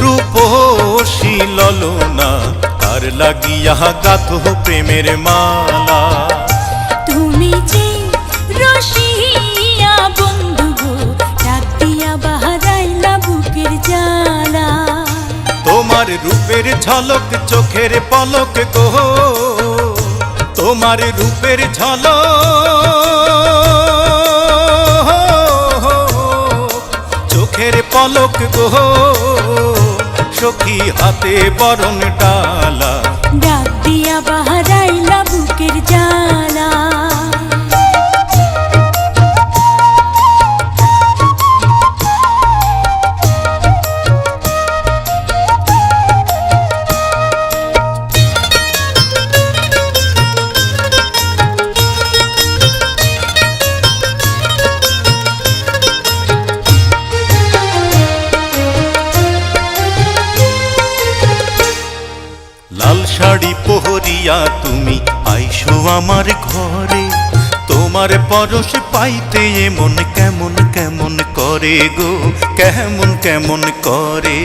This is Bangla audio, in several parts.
রূপসী ললনা তার লাগিয়া গাথ প্রেমের মালা? তুমি যে রসিয়া বন্ধু গো ডাক দিয়া বাহারাইলা বুকের জ্বালা। তোমার রূপের ঝলক চোখের পলক গো তোমার রূপের ঝলক চোখের পলক গো। সখী হাতে বরণ ডালা ডাক দিয়া বাহারাইলা বুকের জ্বালা পহরিয়া তুমি আইসো আমার ঘরে। তোমার পরশ পাইতে এমন কেমন কেমন করে গো? কেমন কেমন করে?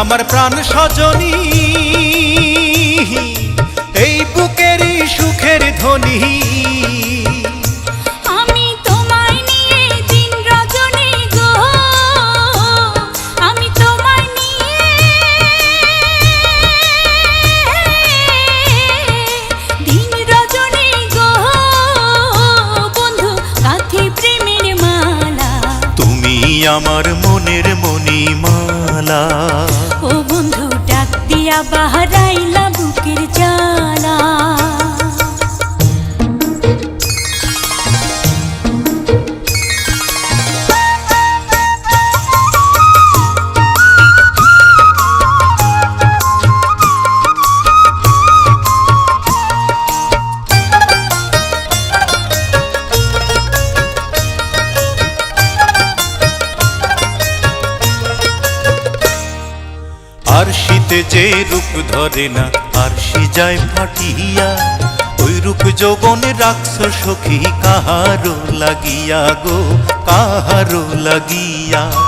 আমার প্রাণ সজনী। এই বুকেরই সুখের ধ্বনি। আমি তোমায় নিয়ে আর যে রূপ ধরে না, আর সে যায় ফাটিয়া। ওই রূপ যৌবনে রাখছ সখী কাহারো লাগিয়া গো, কাহারো লাগিয়া।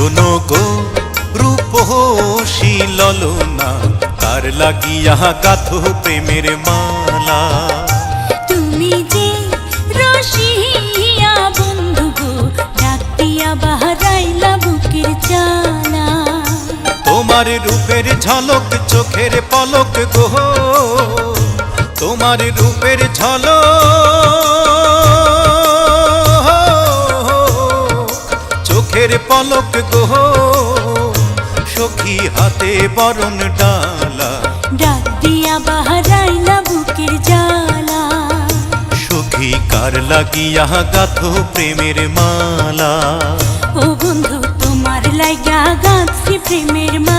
শোনো গো রূপসী ললনা তার লাগিয়া গাথ প্রেমের মালা। তুমি যে রসিয়া বন্ধু গো ডাক দিয়া বাহারাইলা বুকের জ্বালা তোমার রূপের ঝলক চোখের পলক গো। তোমার রূপের ঝলক পলক গোহ সখী হাতে বরণ ডালা। ডাক দিয়া বাহারাইলা বুকের জালা সখী কার লাগিয়া গাথো প্রেমের মালা। ও বন্ধু তোমার লাগিয়া গাছি প্রেমের মা